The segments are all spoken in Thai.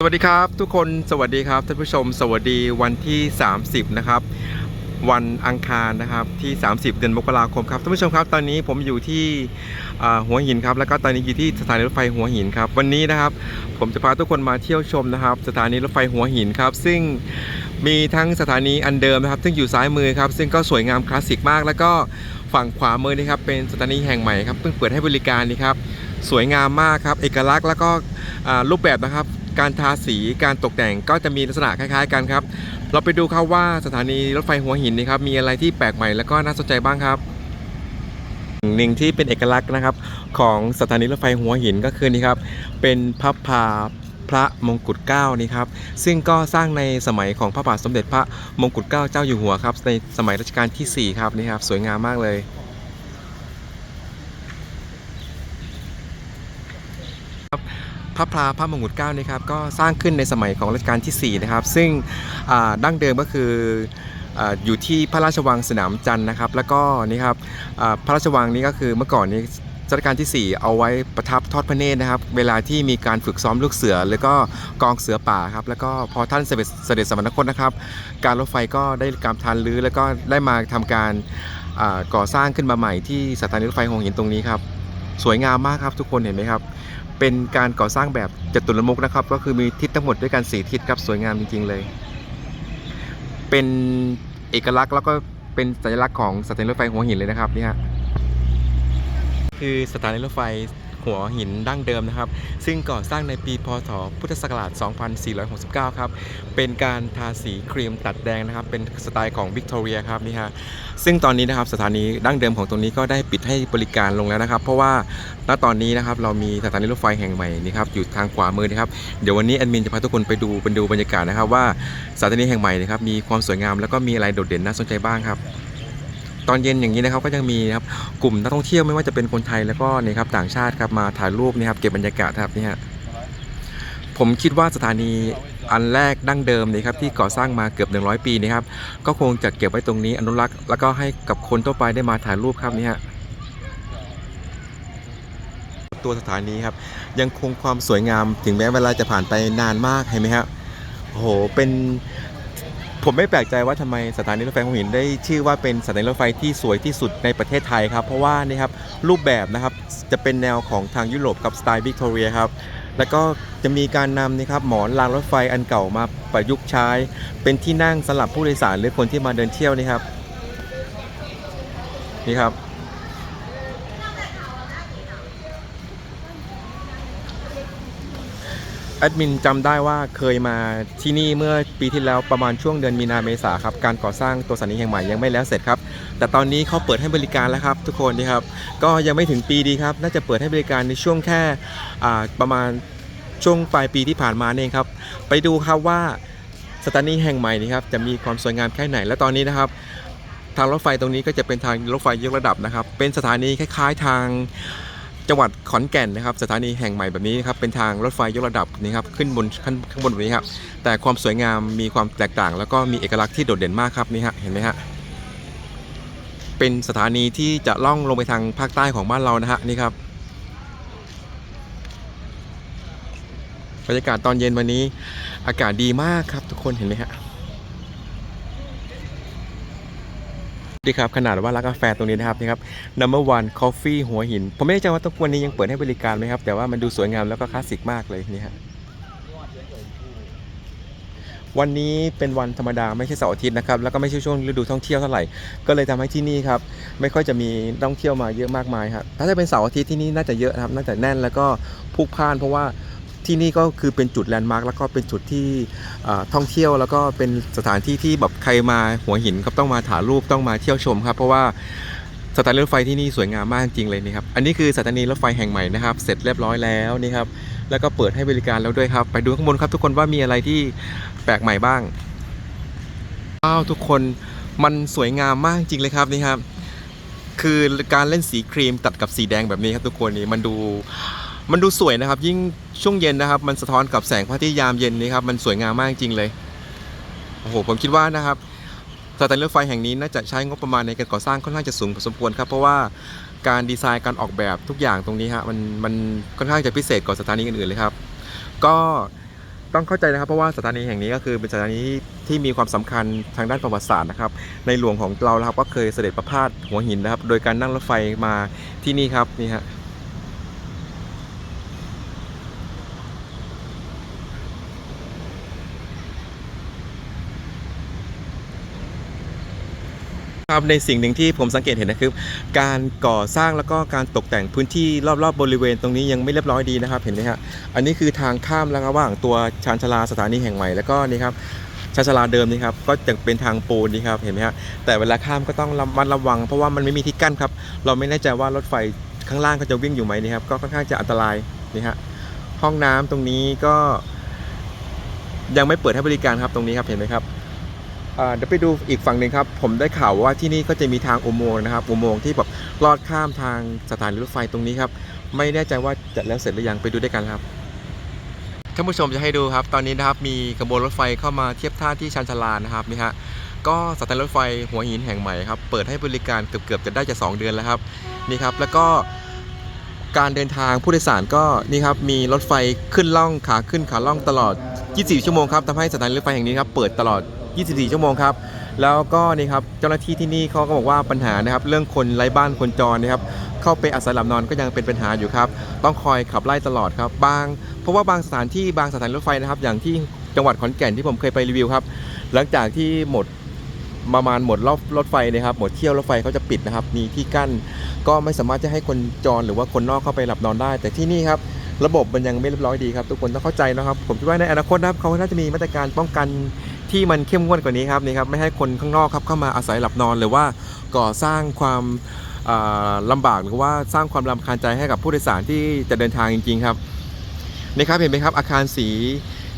สวัสดีครับทุกคนสวัสดีครับท่านผู้ชม สวัสดีวันที่ 30 นะครับ วันอังคารนะครับที่ 30 เดือนมกราคมครับท่านผู้ชมครับ ตอนนี้ผมอยู่ที่หัวหินครับแล้วก็ตอนนี้อยู่ที่สถานีรถไฟหัวหินครับวันนี้นะครับ ผมจะพาทุกคนมาเที่ยวชมนะครับ สถานีรถไฟหัวหินครับ ซึ่งมีทั้งสถานีอันเดิมนะครับ ซึ่งอยู่ซ้ายมือครับซึ่งก็สวยงามคลาสสิกมาก แล้วก็ฝั่งขวามือนี่ครับเป็นสถานีแห่งใหม่ครับเพิ่งเปิดให้บริการนี่ครับสวยงามมากครับเอกลักษณ์แล้วก็รูปแบบนะครับ การทาสีการตกแต่งก็จะมีลักษณะคล้าย ๆ กันครับ เราไปดูครับว่าสถานีรถไฟหัวหินนี่ครับมีอะไรที่แปลกใหม่แล้วก็น่าสนใจบ้างครับหนึ่งที่เป็นเอกลักษณ์นะครับของสถานีรถไฟหัวหินก็คือนี่ครับเป็นพระพาพระมงกุฎเกล้านี่ครับซึ่งก็สร้างในสมัยของพระบาทสมเด็จพระมงกุฎเกล้าเจ้าอยู่หัวครับในสมัยรัชกาลที่4ครับนี่ครับสวยงามมากเลย พระพลาพระมงกุฎเกล้านี่ครับก็สร้างขึ้นในสมัยของรัชกาลที่4นะครับซึ่งดั้งเดิมก็คืออยู่ที่พระราชวังสนามจันทร์นะครับ แล้วก็นี่ครับพระราชวังนี้ก็คือเมื่อก่อนนี้รัชกาลที่ 4 เอาไว้ประทับทอดพระเนตรนะครับ เวลาที่มีการฝึกซ้อมลูกเสือ แล้วก็กองเสือป่าครับ แล้วก็พอท่านเสด็จเสด็จสวรรคตนะครับ การรถไฟก็ได้การทานรื้อแล้วก็ได้มาทำการก่อสร้างขึ้นมาใหม่ที่สถานีรถไฟหัวหินตรงนี้ครับ สวยงามมากครับทุกคนเห็นไหมครับ เป็นการก่อสร้างแบบจตุรมุกนะครับ ก็คือมีทิศทั้งหมดด้วยกัน4ทิศครับสวยงามจริงๆเลย เป็นเอกลักษณ์แล้วก็เป็นสัญลักษณ์ของสถานีรถไฟหัวหินเลยนะครับนี่ฮะคือสถานีรถไฟ หัวหินดั้งเดิมนะครับ ซึ่งก่อสร้างในปีพศพุทธศักราช 2469 ครับ เป็นการทาสีครีมตัดแดงนะครับ เป็นสไตล์ของวิกตอเรียครับนี่ฮะซึ่งตอนนี้นะครับสถานีดั้งเดิมของตรงนี้ก็ได้ปิดให้บริการลงแล้วนะครับ เพราะว่าณตอนนี้นะครับเรามีสถานีรถไฟแห่งใหม่นี่ครับอยู่ทางขวามือนะครับเดี๋ยววันนี้แอดมินจะพาทุกคนไปดูเป็นดูบรรยากาศนะครับว่าสถานีแห่งใหม่นะครับมีความสวยงามแล้วก็มีอะไรโดดเด่นน่าสนใจบ้างครับ ตอนเย็นอย่างนี้นะครับก็ยังมีนะครับกลุ่มนักท่องเที่ยวไม่ว่าจะเป็นคนไทยแล้วก็นี่ครับต่างชาติครับมาถ่ายรูปนี่ครับเก็บบรรยากาศครับนี่ฮะผมคิดว่าสถานีอันแรกดั้งเดิมนี่ครับที่ก่อสร้างมาเกือบ 100 ปีนะครับก็คงจะเก็บไว้ตรงนี้อนุรักษ์แล้วก็ให้กับคนทั่วไปได้มาถ่ายรูปครับนี่ฮะตัวสถานีครับยังคงความสวยงามถึงแม้เวลาจะผ่านไปนานมากเห็นไหมครับโอ้โหเป็น ผมไม่แปลกใจว่าทำไมสถานีรถไฟหัวหินได้ชื่อว่าเป็นสถานีรถไฟที่สวยที่สุดในประเทศไทยครับ เพราะว่านี่ครับรูปแบบนะครับจะเป็นแนวของทางยุโรปกับสไตล์วิกตอเรียครับแล้วก็จะมีการนำนะครับหมอนรางรถไฟอันเก่ามาประยุกต์ใช้ เป็นที่นั่งสำหรับผู้โดยสารหรือคนที่มาเดินเที่ยวนี่ครับนี่ครับ แอดมินจำได้ว่าเคยมาที่นี่เมื่อปีที่แล้วประมาณช่วงเดือนมีนาเมษาครับการก่อสร้างตัวสถานีแห่งใหม่ยังไม่แล้วเสร็จครับ แต่ตอนนี้เขาเปิดให้บริการแล้วครับ ทุกคนนี่ครับก็ยังไม่ถึงปีดีครับ น่าจะเปิดให้บริการในช่วงแค่ประมาณช่วงปลายปีที่ผ่านมาเองครับ ไปดูครับว่าสถานีแห่งใหม่นี้ครับจะมีความสวยงามแค่ไหนและตอนนี้นะครับทางรถไฟตรงนี้ก็จะเป็นทางรถไฟยกระดับนะครับ เป็นสถานีคล้าย ๆ ทาง จังหวัดขอนแก่นนะครับสถานีแห่งใหม่แบบนี้นครับเป็นทางรถไฟยกระดับนี่ครับขึ้นบนข้างข้างบนแบบนี้ครับแต่ความสวยงามมีความแตกต่าง แล้วก็มีเอกลักษณ์ที่โดดเด่นมากครับนี่ฮะเห็นไหมฮะเป็นสถานีที่จะล่องลงไปทางภาคใต้ของบ้านเรานะฮะนี่ครับบรรยากาศตอนเย็นวันนี้อากาศดีมากครับทุกคนเห็นไหมฮะ ดีครับขนาดว่าร้านกาแฟตรงนี้นะครับนี่ครับ number one coffee หัวหิน ผมไม่แน่ใจว่าตรงวันนี้ยังเปิดให้บริการไหมครับ แต่ว่ามันดูสวยงามแล้วก็คลาสสิกมากเลยนี่ฮะวันนี้เป็นวันธรรมดาไม่ใช่เสาร์อาทิตย์นะครับแล้วก็ไม่ใช่ช่วงฤดูท่องเที่ยวเท่าไหร่ก็เลยทำให้ที่นี่ครับไม่ค่อยจะมีท่องเที่ยวมาเยอะมากมายครับถ้าจะเป็นเสาร์อาทิตย์ที่นี่น่าจะเยอะนะครับน่าจะแน่นแล้วก็พุกพล่านเพราะว่า ที่นี่ก็คือเป็นจุดแลนด์มาร์คแล้วก็เป็นจุดที่ท่องเที่ยว แล้วก็เป็นสถานที่ที่แบบใครมาหัวหินครับต้องมาถ่ายรูปต้องมาเที่ยวชมครับ เพราะว่าสถานีรถไฟที่นี่สวยงามมากจริงเลยนี่ครับ อันนี้คือสถานีรถไฟแห่งใหม่นะครับ เสร็จเรียบร้อยแล้วนี่ครับ แล้วก็เปิดให้บริการแล้วด้วยครับ ไปดูข้างบนครับทุกคนว่ามีอะไรที่แปลกใหม่บ้างว้าวทุกคนมันสวยงามมากจริงเลยครับนี่ครับ คือการเล่นสีครีมตัดกับสีแดงแบบนี้ครับทุกคนนี่มันดู มันดูสวยนะครับ ยิ่งช่วงเย็นนะครับ มันสะท้อนกับแสงพระอาทิตย์ยามเย็นนี้ครับมันสวยงามมากจริงเลยโอ้โหผมคิดว่านะครับสถานีรถไฟแห่งนี้น่าจะใช้งบประมาณในการก่อสร้างค่อนข้างจะสูงพอสมควรครับเพราะว่าการดีไซน์การออกแบบทุกอย่างตรงนี้ฮะมันมันค่อนข้างจะพิเศษกว่าสถานีอื่นๆเลยครับ ก็ต้องเข้าใจนะครับเพราะว่าสถานีแห่งนี้ก็คือเป็นสถานีที่มีความสำคัญทางด้านประวัติศาสตร์นะครับ ในหลวงของเราครับก็เคยเสด็จประพาสหัวหินนะครับ โดยการนั่งรถไฟมาที่นี่ครับนี่ฮะ ครับในสิ่งหนึ่งที่ผมสังเกตเห็นนะครับการก่อสร้างแล้วก็การตกแต่งพื้นที่รอบๆบริเวณตรงนี้ยังไม่เรียบร้อยดีนะครับ เห็นไหมฮะอันนี้คือทางข้ามแล้วระหว่างตัวชานชาลาสถานีแห่งใหม่แล้วก็นี่ครับชานชาลาเดิมนี่ครับก็จะเป็นทางปูนนี่ครับเห็นไหมฮะแต่เวลาข้ามก็ต้องระมัดระวัง เพราะว่ามันไม่มีที่กั้นครับ เราไม่แน่ใจว่ารถไฟข้างล่างก็จะวิ่งอยู่ไหมนี่ครับก็ค่อนข้างจะอันตรายนี่ฮะห้องน้ำตรงนี้ก็ยังไม่เปิดให้บริการครับตรงนี้ครับเห็นไหมครับ เดี๋ยวไปดูอีกฝั่งหนึ่งครับ ผมได้ข่าวว่าที่นี่ก็จะมีทางอุโมงค์นะครับ อุโมงค์ที่แบบลอดข้ามทางสถานีรถไฟตรงนี้ครับ ไม่แน่ใจว่าจะแล้วเสร็จหรือยังไปดูด้วยกันครับท่านผู้ชมจะให้ดูครับ ตอนนี้นะครับมีขบวนรถไฟเข้ามาเทียบท่าที่ชันชาลานะครับนี่ฮะก็สถานีรถไฟหัวหินแห่งใหม่ครับเปิดให้บริการเกือบๆจะได้จะ 2 เดือนแล้วครับนี่ครับแล้วก็การเดินทางผู้โดยสารก็นี่ครับมีรถไฟขึ้นล่องขาขึ้นขาล่องตลอด 24 ชั่วโมงครับทำให้สถานีรถไฟแห่งนี้ครับเปิดตลอด 24 ชั่วโมงครับ แล้วก็นี่ครับเจ้าหน้าที่ที่นี่เขาก็บอกว่าปัญหานะครับเรื่องคนไร้บ้านคนจรนะครับเข้าไปอาศัยหลับนอนก็ยังเป็นปัญหาอยู่ครับ ต้องคอยขับไล่ตลอดครับบาง เพราะว่าบางสถานที่บางสถานรถไฟนะครับ อย่างที่จังหวัดขอนแก่นที่ผมเคยไปรีวิวครับ หลังจากที่หมดประมาณหมดรอบรถไฟนะครับ หมดเที่ยวรถไฟเขาจะปิดนะครับ มีที่กั้น ก็ไม่สามารถจะให้คนจรหรือว่าคนนอกเข้าไปหลับนอนได้ แต่ที่นี่ครับระบบมันยังไม่เรียบร้อยดีครับ ทุกคนต้องเข้าใจนะครับ ผมคิดว่าในอนาคตนะครับเขาน่าจะมีมาตรการป้องกัน ที่มันเข้มงวดกว่านี้ครับนี่ครับไม่ให้คนข้างนอกครับเข้ามาอาศัยหลับนอนหรือว่าก่อสร้างความอ่าลำบากหรือว่าสร้างความรำคาญใจให้กับผู้โดยสารที่จะเดินทางจริง ๆ ครับนี่ครับเห็นไหมครับอาคารสี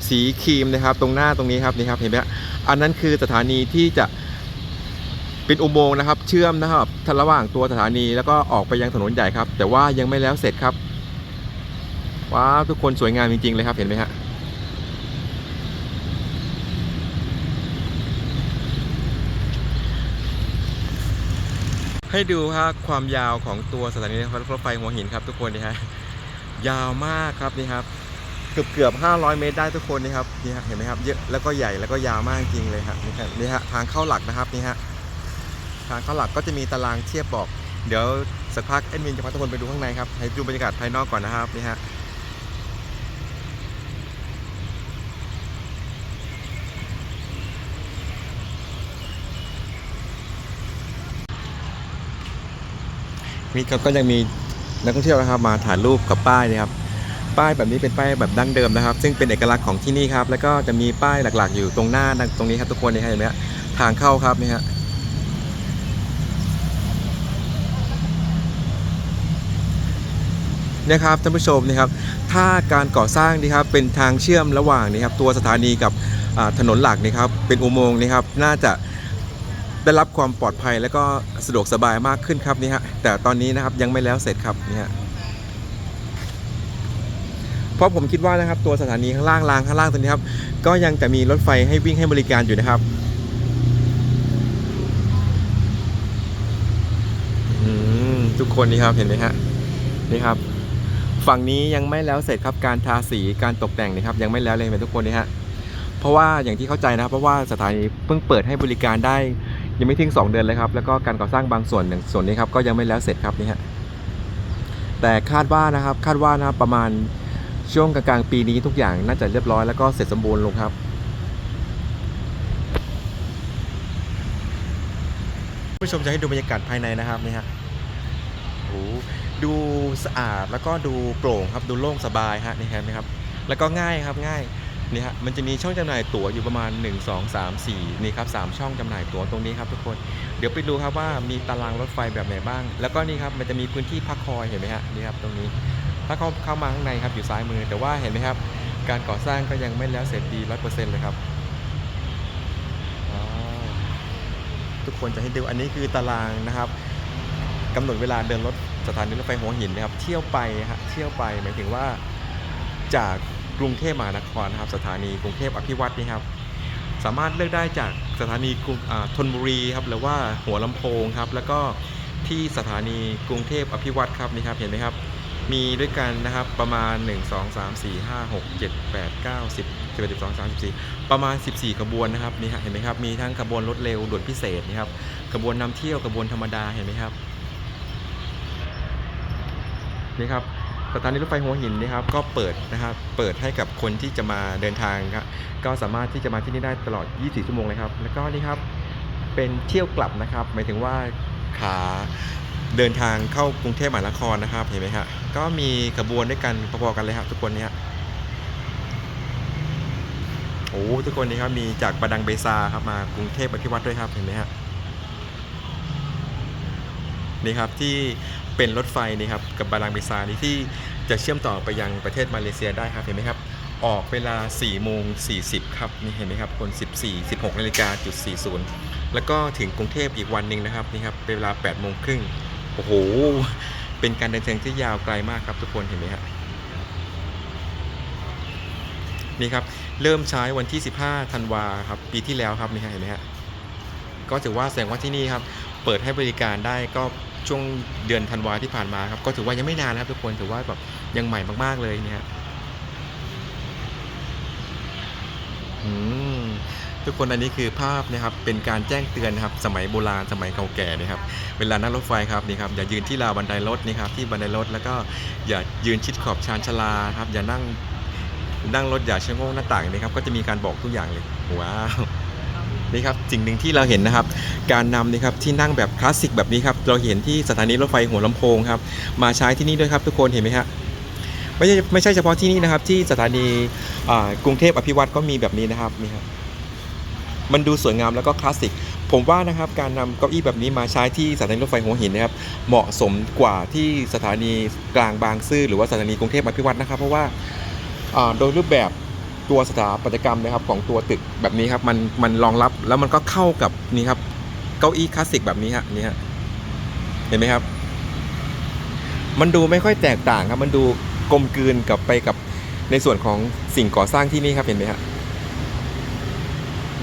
สีครีมนะครับ ตรงหน้าตรงนี้ครับนี่ครับเห็นไหมฮะอันนั้นคือสถานีที่จะเป็นอุโมงค์นะครับ เชื่อมนะครับระหว่างตัวสถานีแล้วก็ออกไปยังถนนใหญ่ครับ แต่ว่ายังไม่แล้วเสร็จครับว้าวทุกคนสวยงามจริง ๆ เลยครับเห็นไหมฮะ ให้ดูครับความยาวของตัวสถานีรถไฟหัวหินครับทุกคนนี่ฮะยาวมากครับนี่ครับเกือบเกือบ500 เมตรได้ทุกคนนี่ครับนี่ฮะเห็นไหมครับเยอะแล้วก็ใหญ่แล้วก็ยาวมากจริงเลยครับนี่ฮะนี่ฮะทางเข้าหลักนะครับนี่ฮะทางเข้าหลักก็จะมีตารางเทียบบอก เดี๋ยวสักพักแอดมินจะพาทุกคนไปดูข้างในครับให้ดูบรรยากาศภายนอกก่อนนะครับนี่ฮะ นี่ก็ก็ยังมีนักท่องเที่ยวนะครับมาถ่ายรูปกับป้ายนะครับป้ายแบบนี้เป็นป้ายแบบดั้งเดิมนะครับ ซึ่งเป็นเอกลักษณ์ของที่นี่ครับ แล้วก็จะมีป้ายหลักๆ อยู่ตรงหน้าตรงนี้ครับทุกคนนี่เห็นไหมฮะทางเข้าครับนี่ฮะเนี่ยครับท่านผู้ชมนี่ครับ ถ้าการก่อสร้างนี่ครับเป็นทางเชื่อมระหว่างนี่ครับตัวสถานีกับถนนหลักนี่ครับเป็นอุโมงค์นี่ครับน่าจะ ได้รับความปลอดภัยและก็สะดวกสบายมากขึ้นครับนี่ฮะแต่ตอนนี้นะครับยังไม่แล้วเสร็จครับนี่ฮะเพราะผมคิดว่านะครับตัวสถานีข้างล่างรางข้างล่างตัวนี้ครับก็ยังจะมีรถไฟให้วิ่งให้บริการอยู่นะครับทุกคนนี่ครับเห็นไหมฮะนี่ครับ ฝั่งนี้ยังไม่แล้วเสร็จครับการทาสีการตกแต่งนี่ครับยังไม่แล้วเลยเห็นทุกคนนี่ฮะเพราะว่าอย่างที่เข้าใจนะครับเพราะว่าสถานีเพิ่งเปิดให้บริการได้ ยังไม่ถึง 2 เดือนเลยครับ แล้วก็การก่อสร้างบางส่วนอย่างส่วนนี้ครับก็ยังไม่แล้วเสร็จครับนี่ฮะแต่คาดว่านะครับคาดว่านะครับประมาณช่วงกลางๆปีนี้ทุกอย่างน่าจะเรียบร้อยแล้วก็เสร็จสมบูรณ์ลงครับผู้ชมจะให้ดูบรรยากาศภายในนะครับนี่ฮะโอ้ดูสะอาดแล้วก็ดูโปร่งครับดูโล่งสบายฮะนี่ครับนี่ครับ แล้วก็ง่ายครับง่าย นี่ฮะมันจะมีช่องจำหน่ายตั๋วอยู่ประมาณ 1 2 3 4นี่ครับ3ช่องจำหน่ายตั๋วตรงนี้ครับทุกคนเดี๋ยวไปดูครับว่ามีตารางรถไฟแบบไหนบ้าง แล้วก็นี่ครับมันจะมีพื้นที่พักคอยเห็นไหมฮะนี่ครับตรงนี้ ถ้าเข้าเข้ามาข้างในครับอยู่ซ้ายมือแต่ว่าเห็นไหมครับ การก่อสร้างก็ยังไม่แล้วเสร็จดีร้อยเปอร์เซ็นต์เลยครับทุกคนจะให้ดูอันนี้คือตารางนะครับกำหนดเวลาเดินรถสถานีรถไฟหัวหินนะครับ เที่ยวไปฮะเที่ยวไปหมายถึงว่าจาก กรุงเทพมหานครนะครับ สถานีกรุงเทพอภิวัตนี่ครับ สามารถเลือกได้จากสถานีกรุงธนบุรีครับหรือว่าหัวลำโพงครับ แล้วก็ที่สถานีกรุงเทพอภิวัตครับนี่ครับเห็นไหมครับ มีด้วยกันนะครับประมาณ 1 2 3 4 5 6 7 8 9 10 11 12 13 14 ประมาณ 14ขบวนนะครับนี่ฮะเห็นไหมครับมีทั้งขบวนรถเร็วด่วนพิเศษนะครับขบวนนำเที่ยวขบวนธรรมดาเห็นไหมครับนี่ครับ สถานีรถไฟหัวหินนะครับก็เปิดนะครับเปิดให้กับคนที่จะมาเดินทางครับก็สามารถที่จะมาที่นี่ได้ตลอด 24 ชั่วโมงเลยครับแล้วก็นี่ครับเป็นเที่ยวกลับนะครับ หมายถึงว่าขาเดินทางเข้ากรุงเทพมหานครนะครับเห็นไหมครัก็มีขบวนด้วยกันพอๆกันเลยครับทุกคนเนี่ยโอ้ทุกคนนี่ครับมีจากบดังเบซาครับมากรุงเทพอภิวัตด้วยครับเห็นไหมฮะนี่ครับที่ เป็นรถไฟนี่ครับกับบาดังเบซานี่ที่จะเชื่อมต่อไปยังประเทศมาเลเซียได้ครับเห็นไหมครับ ออกเวลา4โมง40 ครับนี่เห็นไหมครับคน 14 16นาฬิกาจุด40 แล้วก็ถึงกรุงเทพอีกวันหนึ่งนะครับนี่ครับเป็นเวลา8โมงครึ่งโอ้โหเป็นการเดินทางที่ยาวไกลมากครับทุกคนเห็นไหมครับนี่ครับเริ่มใช้วันที่ 15 ธันวาครับปีที่แล้วครับนี่ครับเห็นไหมฮะก็ถือว่าแสดงว่าที่นี่ครับเปิดให้บริการได้ก็ ช่วงเดือนธันวาที่ผ่านมาครับก็ถือว่ายังไม่นานนะครับทุกคนถือว่าแบบยังใหม่มากๆเลยเนี่ยอืมทุกคนอันนี้คือภาพนะครับเป็นการแจ้งเตือนนะครับสมัยโบราณสมัยเก่าแก่นะครับเวลานั่งรถไฟครับนี่ครับอย่ายืนที่ราวบันไดรถนี่ครับที่บันไดรถแล้วก็อย่ายืนชิดขอบชานชาลาครับอย่านั่งนั่งรถอย่าชะโงกหน้าต่างนะครับก็จะมีการบอกทุกอย่างเลยว้าว นี่ครับสิ่งหนึ่งที่เราเห็นนะครับ การนำนี่ครับที่นั่งแบบคลาสสิกแบบนี้ครับเราเห็นที่สถานีรถไฟหัวลำโพงครับมาใช้ที่นี่ด้วยครับทุกคนเห็นไหมฮะไม่ใช่ไม่ใช่เฉพาะที่นี่นะครับ ที่สถานีกรุงเทพอภิวัตก็มีแบบนี้นะครับนี่ครับมันดูสวยงามแล้วก็คลาสสิก ผมว่านะครับการนำเก้าอี้แบบนี้มาใช้ที่สถานีรถไฟหัวหินนะครับ เหมาะสมกว่าที่สถานีกลางบางซื่อหรือว่าสถานีกรุงเทพอภิวัตนะครับ เพราะว่าโดยรูปแบบ ตัวสถาปัตยกรรมนะครับของตัวตึกแบบนี้ครับมันมันรองรับแล้วมันก็เข้ากับนี่ครับเก้าอี้คลาสสิกแบบนี้ฮะนี่ฮะเห็นไหมครับ มันดูไม่ค่อยแตกต่างครับ มันดูกลมกลืนกับไปกับในส่วนของสิ่งก่อสร้างที่นี่ครับเห็นไหมฮะ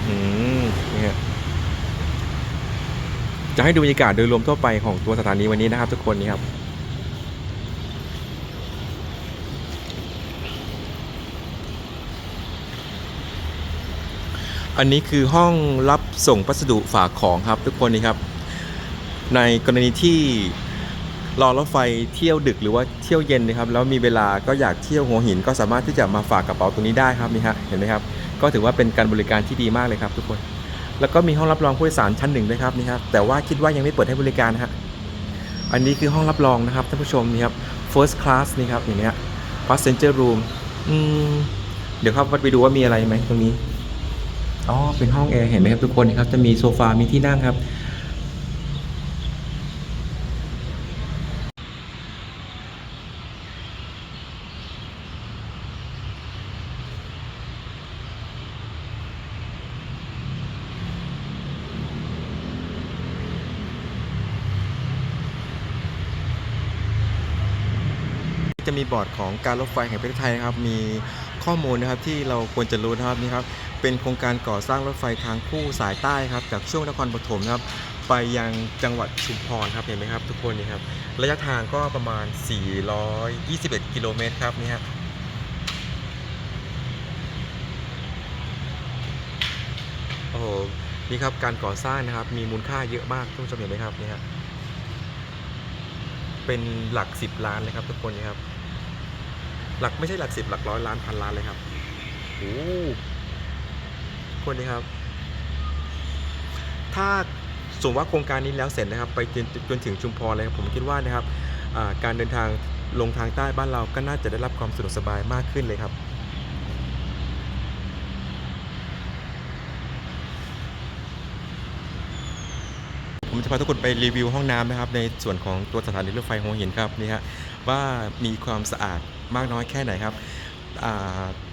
อืมนี่ฮะจะให้ดูบรรยากาศโดยรวมทั่วไปของตัวสถานีวันนี้นะครับทุกคนนี่ครับ อันนี้คือห้องรับส่งพัสดุฝากของครับ ทุกคนนี่ครับ ในกรณีที่รอรถไฟเที่ยวดึกหรือว่าเที่ยวเย็นนะครับ แล้วมีเวลาก็อยากเที่ยวหัวหิน ก็สามารถที่จะมาฝากกระเป๋าตรงนี้ได้ครับนี่ฮะเห็นไหมครับ ก็ถือว่าเป็นการบริการที่ดีมากเลยครับ ทุกคน แล้วก็มีห้องรับรองผู้โดยสารชั้นหนึ่งด้วยครับนี่ครับแต่ว่าคิดว่ายังไม่เปิดให้บริการฮะอันนี้คือห้องรับรองนะครับท่านผู้ชมนี่ครับ first class นี่ครับอย่างเงี้ย passenger room อืมเดี๋ยวครับไปดูว่ามีอะไรไหมตรงนี้ อ๋อ เป็นห้องแอร์เห็นไหมครับทุกคนครับ จะมีโซฟา มีที่นั่งครับ จะมีบอร์ดของการรถไฟแห่งประเทศไทยนะครับ มีข้อมูลนะครับที่เราควรจะรู้นะครับนี่ครับ เป็นโครงการก่อสร้างรถไฟทางคู่สายใต้ครับจากช่วงนครปฐมครับไปยังจังหวัดชุมพรครับเห็นไหมครับ ทุกคนนี่ครับระยะทางก็ประมาณ 421 กิโลเมตรครับนี่ฮะโอ้โหนี่ครับการก่อสร้างนะครับ มีมูลค่าเยอะมากทุกผู้ชมเห็นไหมครับนี่ฮะเป็นหลักสิบล้านเลยครับ ทุกคนนี่ครับ หลักไม่ใช่หลักสิบหลักร้อยล้านพันล้านเลยครับโอ้ คนนี่ครับ ถ้าสมมติว่าโครงการนี้แล้วเสร็จนะครับ ไปจนจนถึงชุมพรเลยผมคิดว่านะครับการเดินทางลงทางใต้บ้านเราก็น่าจะได้รับความสะดวกสบายมากขึ้นเลยครับผมจะพาทุกคนไปรีวิวห้องน้ำนะครับ ในส่วนของตัวสถานีรถไฟหัวหินครับนี่ฮะว่ามีความสะอาดมากน้อยแค่ไหนครับ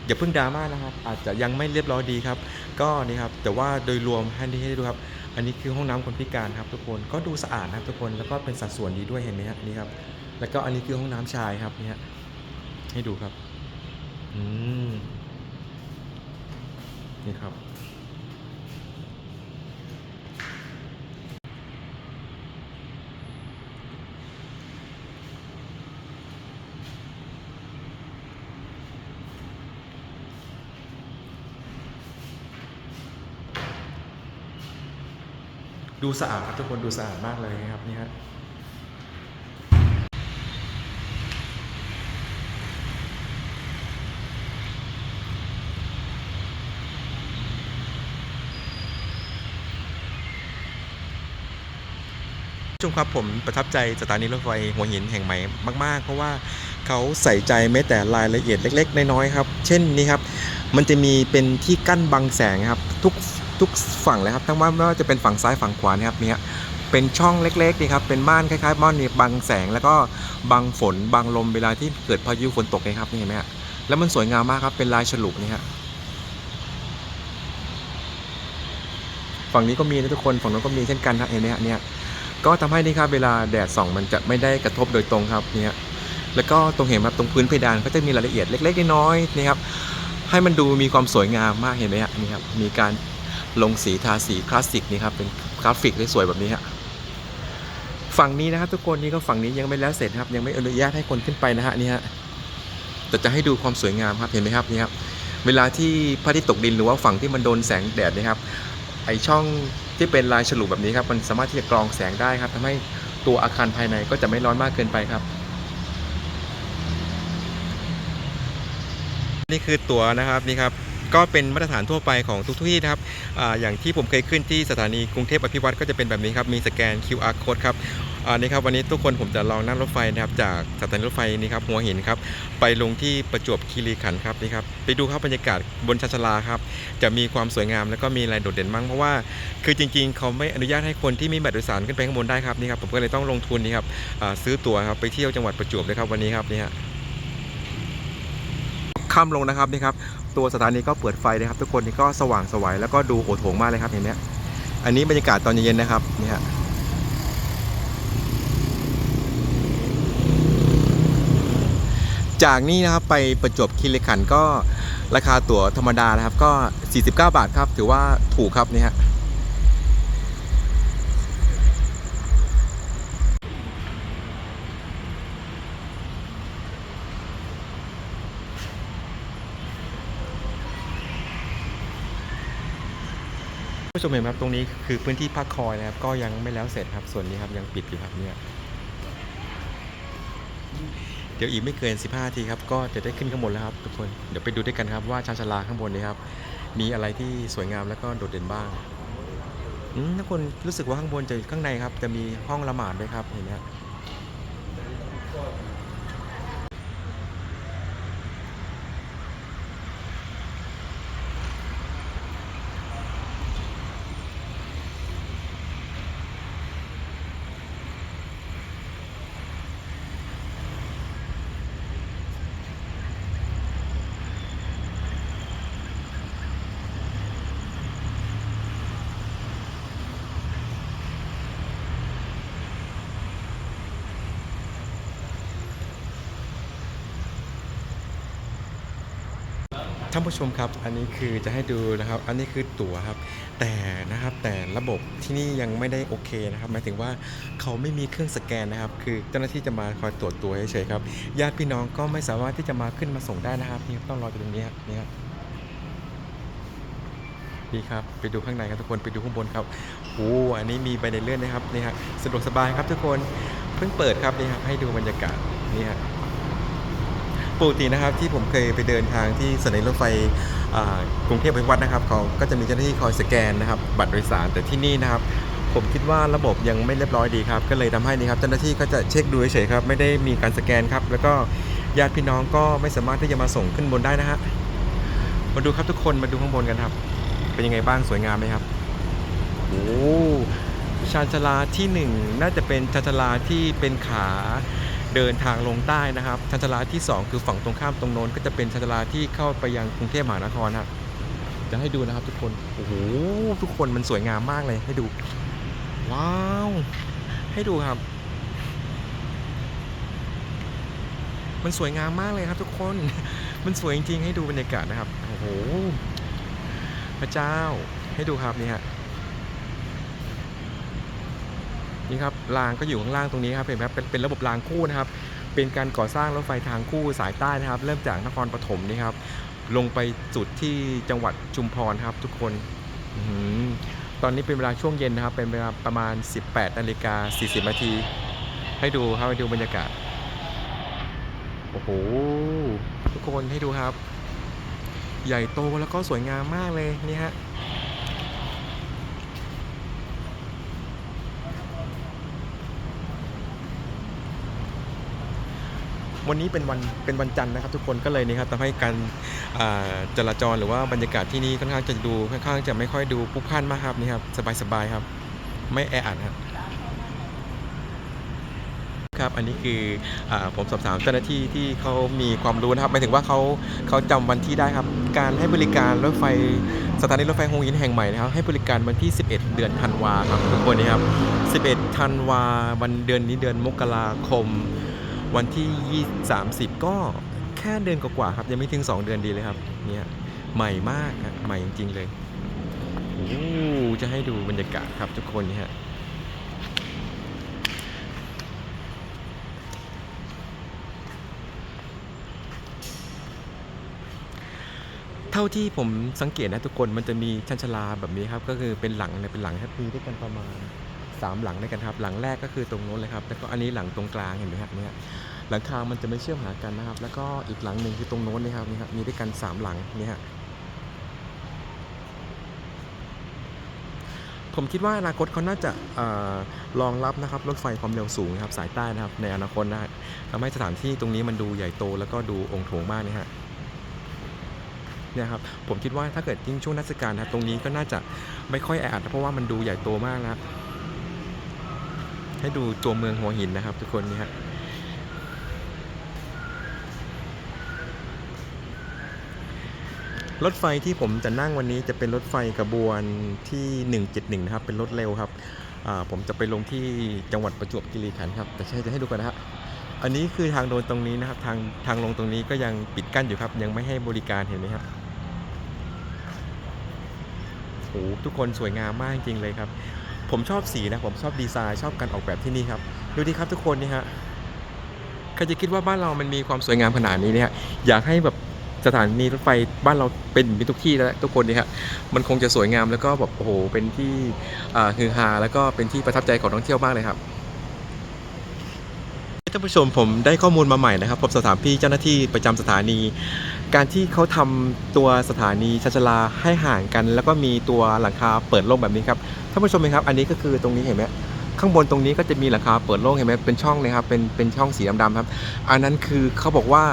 อย่าเพิ่งดราม่านะครับ อาจจะยังไม่เรียบร้อยดีครับ ก็นี่ครับแต่ว่าโดยรวมให้ดีให้ดูครับ อันนี้คือห้องน้ำคนพิการครับทุกคนก็ดูสะอาดนะครับทุกคนแล้วก็เป็นสัดส่วนดีด้วยเห็นไหมฮะนี่ครับ แล้วก็อันนี้คือห้องน้ำชายครับนี่ยให้ดูครับ อืมนี่ครับ ดูสะอาดครับทุกคนดูสะอาดมากเลยนะครับนี่ฮะชมครับผมประทับใจสถานีรถไฟหัวหินแห่งใหม่มาก ๆ เพราะว่าเขาใส่ใจแม้แต่รายละเอียดเล็ก ๆ น้อยๆครับ เช่นนี้ครับ มันจะมีเป็นที่กั้นบังแสงครับ ทุก ทุกฝั่งเลยครับทั้งว่าไม่ว่าจะเป็นฝั่งซ้ายฝั่งขวานะครับเนี่ยเป็นช่องเล็กๆนี่ครับเป็นม่านคล้ายๆม่านนี่บังแสงแล้วก็บังฝนบังลมเวลาที่เกิดพายุฝนตกนี่ครับนี่เห็นไหมฮะแล้วมันสวยงามมากครับเป็นลายฉลุนี่ฮะฝั่งนี้ก็มีนะทุกคนฝั่งนู้นก็มีเช่นกันครับเห็นไหมฮะเนี่ยก็ทำให้นี่ครับเวลาแดดส่องมันจะไม่ได้กระทบโดยตรงครับเนี่ยแล้วก็ตรงเห็นไหมครับตรงพื้นเพดานก็จะมีรายละเอียดเล็กๆน้อยๆนี่ครับให้มันดูมีความสวยงามมากเห็นไหมฮะนี่ครับมีการ ลงสีทาสีคลาสสิกนี่ครับเป็นกราฟิกสวยแบบนี้ฮะฝั่งนี้นะครับทุกคนนี่ก็ฝั่งนี้ยังไม่แล้วเสร็จครับยังไม่อนุญาตให้คนขึ้นไปนะฮะนี่ฮะแต่จะให้ดูความสวยงามครับเห็นไหมครับนี่ครับเวลาที่พระอาทิตย์ตกดินหรือว่าฝั่งที่มันโดนแสงแดดนะครับไอช่องที่เป็นลายฉลุแบบนี้ครับมันสามารถที่จะกรองแสงได้ครับทำให้ตัวอาคารภายในก็จะไม่ร้อนมากเกินไปครับ นี่คือตัวนะครับนี่ครับ ก็เป็นมาตรฐานทั่วไปของทุกที่นะครับออย่างที่ผมเคยขึ้นที่สถานีกรุงเทพอภิวัตรก็จะเป็นแบบนี้ครับ มีสแกน QR code ครับอ่านี่ครับวันนี้ทุกคนผมจะลองนั่งรถไฟนะครับจากสถานีรถไฟนี่ครับหัวหินครับไปลงที่ประจวบคีรีขันธ์ครับนี่ครับไปดูครับบรรยากาศบนชานชลาครับจะมีความสวยงามแล้วก็มีอะไรโดดเด่นมั้งเพราะว่า คือจริง ๆ เขาไม่อนุญาตให้คนที่มีบัตรโดยสารขึ้นไปข้างบนได้ครับนี่ครับผมก็เลยต้องลงทุนนี่ครับซื้อตั๋วครับไปเที่ยวจังหวัดประจวบเลยครับวันนี้ครับนี่ฮะค่ำลงนะครับนี่ครับ ตัวสถานีก็เปิดไฟนะครับ ทุกคนนี่ก็สว่างสวยแล้วก็ดูโอโถงมากเลยครับเห็นไหมอันนี้บรรยากาศตอนเย็นๆนะครับนี่ฮะจากนี้นะครับไปประจวบคีรีขันธ์ก็ราคาตั๋วธรรมดานะครับ ก็ 49 บาทครับ ถือว่าถูกครับนี่ฮะ ผู้ชมเห็นไหมครับตรงนี้คือพื้นที่พักคอยนะครับ ก็ยังไม่แล้วเสร็จครับส่วนนี้ครับยังปิดอยู่ครับเนี่ยเดี๋ยวอีกไม่เกิน 15นาทีครับก็จะได้ขึ้นข้างบนแล้วครับทุกคนเดี๋ยวไปดูด้วยกันครับว่าชานชาลาข้างบนนี้ครับมีอะไรที่สวยงามแล้วก็โดดเด่นบ้างทุกคนรู้สึกว่าข้างบนจะข้างในครับจะมีห้องละหมาดด้วยครับเห็นไหมครับท่าน ผู้ชมครับ อันนี้คือจะให้ดูนะครับ อันนี้คือตั๋วครับ แต่นะครับแต่ระบบที่นี่ยังไม่ได้โอเคนะครับ หมายถึงว่าเขาไม่มีเครื่องสแกนนะครับ คือเจ้าหน้าที่จะมาคอยตรวจตัวเฉยๆครับ ญาติพี่น้องก็ไม่สามารถที่จะมาขึ้นมาส่งได้นะครับ นี่ต้องรออยู่ตรงนี้ครับนี่ครับนี่ครับ ไปดูข้างในครับทุกคน ไปดูข้างบนครับโอ้อันนี้มีบันไดเลื่อนนะครับ นี่ฮะ สะดวกสบายครับทุกคน เพิ่งเปิดครับนี่ครับให้ดูบรรยากาศ นี่ฮะ ปกตินะครับที่ผมเคยไปเดินทางที่สถานีรถไฟกรุงเทพอภิวัฒน์นะครับเขาก็จะมีเจ้าหน้าที่คอยสแกนนะครับ บัตรโดยสารแต่ที่นี่นะครับ ผมคิดว่าระบบยังไม่เรียบร้อยดีครับ ก็เลยทำให้นี่ครับเจ้าหน้าที่ก็จะเช็คดูเฉยๆครับ ไม่ได้มีการสแกนครับ แล้วก็ญาติพี่น้องก็ไม่สามารถที่จะมาส่งขึ้นบนได้นะฮะมาดูครับทุกคนมาดูข้างบนกันครับ เป็นยังไงบ้างสวยงามไหมครับโอ้ชานชาลาที่หนึ่งน่าจะเป็นชานชาลาที่เป็นขา เดินทางลงใต้นะครับชันชาลาที่ 2 คือฝั่งตรงข้ามตรงโน้นก็จะเป็นชันชาลาที่เข้าไปยังกรุงเทพมหานครครับจะให้ดูนะครับทุกคนโอ้โหทุกคนมันสวยงามมากเลยให้ดู ว้าว ให้ดูครับ มันสวยงามมากเลยครับ ทุกคน มันสวยจริงๆให้ดูบรรยากาศนะครับโอ้โหพระเจ้าให้ดูครับนี่ฮะ นี่ค รางก็อยู่ข้างล่างตรงนี้ครับเห็นไหมครับเป็นเป็นระบบรางคู่นะครับ เป็นการก่อสร้างรถไฟทางคู่สายใต้นะครับ เริ่มจากนครปฐมนี่ครับ ลงไปจุดที่จังหวัดชุมพรครับทุกคนอตอนนี้เป็นเวลาช่วงเย็นนะครับ เป็นเวลาประมาณ 18นาฬิกา40นาทีให้ดูครับให้ดูบรรยากาศโอ้โหทุกคนให้ดูครับ ใหญ่โตแล้วก็สวยงามมากเลยนี่ฮะ วันนี้เป็นวันเป็นวันจันทร์นะครับ ทุกคนก็เลยนี่ครับทำให้การจราจรหรือว่าบรรยากาศที่นี่ค่อนข้างจะดูค่อนข้างจะไม่ค่อยดูพลุกพล่านมากครับนี่ครับสบายๆครับ ไม่แออัดครับครับอันนี้คืออผมสอบถามเจ้าหน้าที่ที่เขามีความรู้นะครับหมายถึงว่าเขาเขาจำวันที่ได้ครับ การให้บริการรถไฟสถานีรถไฟฮงยินแห่งใหม่นะครับ ให้บริการวันที่ 11 เดือนธันวาครับทุกคนนี่ครับ 11 ธันวาวันเดือนนี้เดือนมกราคม วันที่230 ก็แค่เดือนกว่าๆครับยังไม่ถึง 2 เดือนดีเลยครับเนี่ยใหม่มากครใหม่จริงๆเลยโอ้จะให้ดูบรรยากาศครับทุกคนนี่ฮะเท่าที่ผมสังเกตนะทุกคนมันจะมีชันชลาแบบนี้ครับ ก็คือเป็นหลังเนี่ยเป็นหลังครับมีด้วยกันประมาณ สามหลังด้วยกันครับ หลังแรกก็คือตรงโน้นเลยครับแล้วก็อันนี้หลังตรงกลางเห็นไหมครับเนี่ยหลังคามันจะไม่เชื่อมหากันนะครับ แล้วก็อีกหลังหนึ่งคือตรงโน้นนี่ครับนี่ครับมีด้วยกันสามหลังนี่ฮะผมคิดว่าอนาคตเขาน่าจะเออรองรับนะครับรถไฟความเร็วสูงนะครับสายใต้นะครับ ในอนาคตนะฮะทำให้สถานที่ตรงนี้มันดูใหญ่โตแล้วก็ดูองค์โถงมากนะฮะเนี่ยครับผมคิดว่าถ้าเกิดยิ่งช่วงเทศกาลนะรตรงนี้ก็น่าจะไม่ค่อยแออัดเพราะว่ามันดูใหญ่โตมากนะครับ ให้ดูตัวเมืองหัวหินนะครับทุกคนนี่ฮะรถไฟที่ผมจะนั่งวันนี้จะเป็นรถไฟกระบวนที่ 171 นะครับ เป็นรถเร็วครับ ผมจะไปลงที่จังหวัดประจวบคีรีขันธ์ครับ แต่ใช่จะให้ดูกันนะฮะอันนี้คือทางโดนตรงนี้นะครับ ทางทางลงตรงนี้ก็ยังปิดกั้นอยู่ครับ ยังไม่ให้บริการเห็นไหมครับโอ้โหทุกคนสวยงามมากจริงเลยครับ ผมชอบสีนะผมชอบดีไซน์ชอบการออกแบบที่นี่ครับดูดิครับทุกคนนี่ฮะใครจะคิดว่าบ้านเรามันมีความสวยงามขนาดนี้เนี่ยอยากให้แบบสถานีรถไฟบ้านเราเป็นอย่างนี้ทุกที่แล้วทุกคนนี่ฮะมันคงจะสวยงามแล้วก็แบบโอ้โหเป็นที่ฮือฮาแล้วก็เป็นที่ประทับใจของนักท่องเที่ยวมากเลยครับท่านผู้ชมผมได้ข้อมูลมาใหม่นะครับผมสถามพี่เจ้าหน้าที่ประจำสถานี การที่เขาทำตัวสถานีชัชลาให้ห่างกัน แล้วก็มีตัวหลังคาเปิดโล่งแบบนี้ครับท่านผู้ชมเห็นครับอันนี้ก็คือตรงนี้เห็นไหมข้างบนตรงนี้ก็จะมีหลังคาเปิดโล่งเห็นไหมเป็นช่องเลยครับเป็นเป็นช่องสีดำๆครับ อันนั้นคือเขาบอกว่า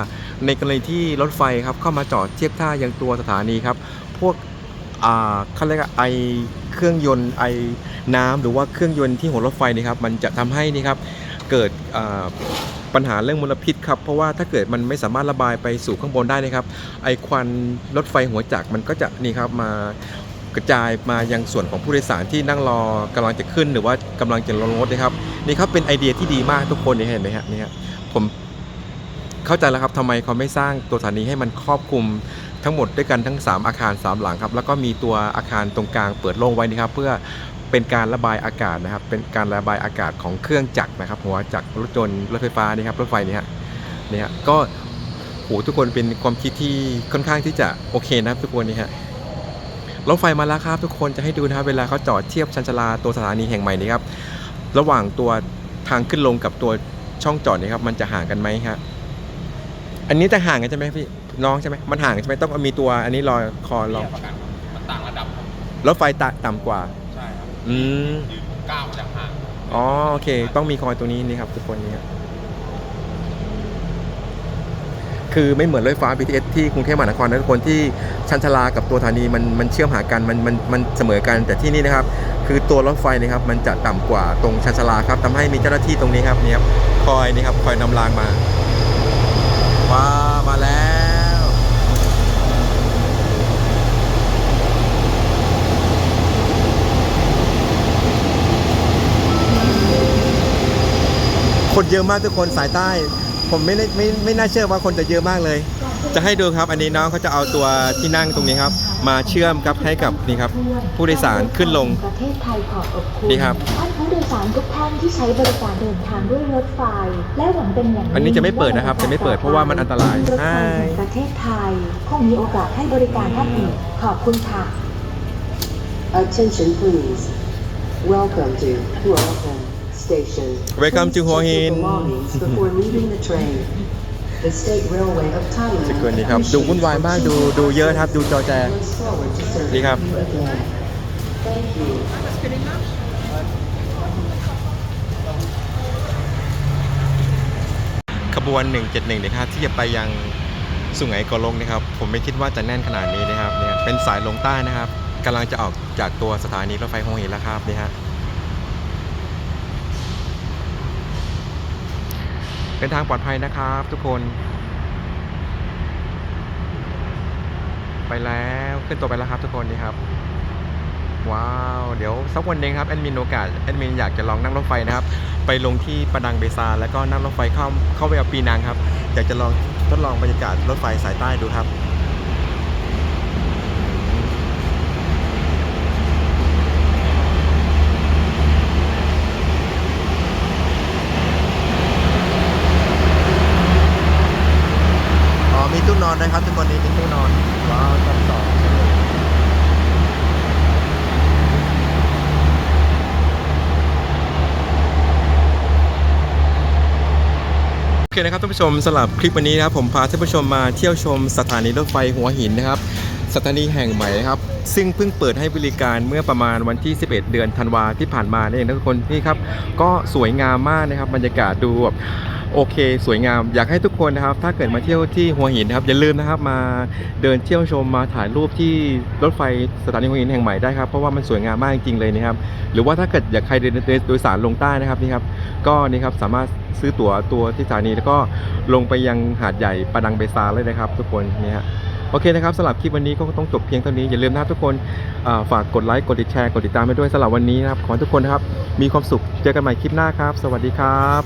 ในกรณีที่รถไฟครับเข้ามาจอดเทียบท่ายังตัวสถานีครับ พวกอ่าเขาเรียกไอเครื่องยนต์ไอน้ำหรือว่าเครื่องยนต์ที่หัวรถไฟนี่ครับมันจะทำให้นี่ครับเกิดอ่า ปัญหาเรื่องมลพิษครับ เพราะว่าถ้าเกิดมันไม่สามารถระบายไปสู่ข้างบนได้นะครับ ไอควันรถไฟหัวจักรมันก็จะนี่ครับมากระจายมายังส่วนของผู้โดยสารที่นั่งรอกำลังจะขึ้น หรือว่ากำลังจะลงรถนะครับนี่ครับเป็นไอเดียที่ดีมากทุกคนนี่เห็นไหมฮะนี่ฮะผมเข้าใจแล้วครับทำไมเขาไม่สร้างตัวสถานีให้มันครอบคลุมทั้งหมดด้วยกันทั้ง 3 อาคาร 3 หลังครับแล้วก็มีตัวอาคารตรงกลางเปิดโล่งไว้นะครับเพื่อ เป็นการระบายอากาศนะครับ เป็นการระบายอากาศของเครื่องจักรนะครับ หัวจักรรถยนต์รถไฟฟ้านี่ครับรถไฟนี่ฮะนี่ฮะก็โหทุกคนเป็นความคิดที่ค่อนข้างที่จะโอเคนะครับทุกคนนี่ฮะรถไฟมาแล้วครับทุกคนจะให้ดูนะครับเวลาเขาจอดเทียบชันชาลาตัวสถานีแห่งใหม่นี้ครับระหว่างตัวทางขึ้นลงกับตัวช่องจอดนี่ครับมันจะห่างกันไหมครับอันนี้แต่ห่างกันใช่ไหมพี่น้องใช่ไหมมันห่างกันใช่ไหมต้องมีตัวอันนี้รอคอรเรีอยกประกันมันต่างระดับครับรถไฟตะต่ำกว่าใช่ครับ อืมยืนก้าวจากห่างอ๋อโอเค ต้องมีคอยตรงนี้นี่ครับทุกคนนี่ครับคือไม่เหมือนรถไฟฟ้า BTS ที่กรุงเทพมหานครนะทุกคนที่ชันชลากับตัวสถานีมันมันเชื่อมหากันมันมันมันเสมอกันแต่ที่นี่นะครับ คือตัวรถไฟนะครับมันจะต่ำกว่าตรงชันชลาครับทำให้มีเจ้าหน้าที่ตรงนี้ครับนี่ครับคอยนี่ครับคอยนำรางมาว้ามาแล้ว คนเยอะมากทุกคนสายใต้ ผมไม่ได้ไม่ไม่น่าเชื่อว่าคนจะเยอะมากเลย จะให้ดูครับอันนี้น้องเขาจะเอาตัวที่นั่งตรงนี้ครับ มาเชื่อมครับให้กับนี่ครับ ผู้โดยสารขึ้นลงประเทศไทยขอบอบคุณนี่ครับท่านผู้โดยสารทุกท่านที่ใช้บริการเดินทางด้วยรถไฟและหวังเป็นอย่างยิ่งอันนี้จะไม่เปิดนะครับ จะไม่เปิดเพราะว่ามันอันตรายรถไฟแห่งประเทศไทยคงมีโอกาสให้บริการท่านอีกขอบคุณค่ะ Attention please. Welcome to Hua Hin Station. Welcome to Please Hua check your Hin. belongings before leaving the train. The State Railway of Thailand จะเกินดีครับ ดูวุ่นวายมาก ดู ดูเยอะครับ ดูจอแจ looks forward to serving ดีครับ you again. Thank you. ขบวน 171นะครับที่จะไปยังสุไหงโกลกนะครับ ผมไม่คิดว่าจะแน่นขนาดนี้นะครับเนี่ยเป็นสายลงใต้นะครับกำลังจะออกจากตัวสถานีรถไฟหัวหินแล้วครับนี่ฮะ เป็นทางปลอดภัยนะครับทุกคน ไปแล้วขึ้นตัวไปแล้วครับทุกคนนี่ครับ ว้าว เดี๋ยวสักวันหนึ่งครับแอดมินโอกาสแอดมินอยากจะลองนั่งรถไฟนะครับ ไปลงที่ประดังเบซา แล้วก็นั่งรถไฟเข้าเข้าไปเอาปีนังครับ อยากจะลองทดลองบรรยากาศรถไฟสายใต้ดูครับ อ๋อมีตู้ นะครับทุกคนนี้เป็นตู้นอนว้าวชั้นสองโอเคนะครับท่านผู้ชมสำหรับคลิปวันนี้นะครับผมพาท่านผู้ชมมาเที่ยวชมสถานีรถไฟหัวหินนะครับ สถานีแห่งใหม่ครับ ซึ่งเพิ่งเปิดให้บริการเมื่อประมาณวันที่ 11 เดือนธันวาที่ผ่านมานี่เองนะทุกคนนี่ครับ ก็สวยงามมากนะครับ บรรยากาศดูแบบโอเค สวยงามอยากให้ทุกคนนะครับ ถ้าเกิดมาเที่ยวที่หัวหินนะครับ อย่าลืมนะครับมาเดินเที่ยวชมมาถ่ายรูปที่รถไฟสถานีหัวหินแห่งใหม่ได้ครับเพราะว่ามันสวยงามมากจริงๆเลยนะครับ หรือว่าถ้าเกิดอยากใครเดินโดยสารลงใต้นะครับนี่ครับก็นี่ครับสามารถซื้อตั๋วตัวที่สถานีแล้วก็ลงไปยังหาดใหญ่ประดังเบซาเลยนะครับ ทุกคนนี่ฮะ โอเคนะครับสำหรับคลิปวันนี้ก็ต้องจบเพียงเท่านี้อย่าลืมนะทุกคนฝากกดไลค์กดติดแชร์กดติดตามไปด้วยสำหรับวันนี้นะครับขอให้ทุกคนนะครับมีความสุขเจอกันใหม่คลิปหน้าครับ สวัสดีครับ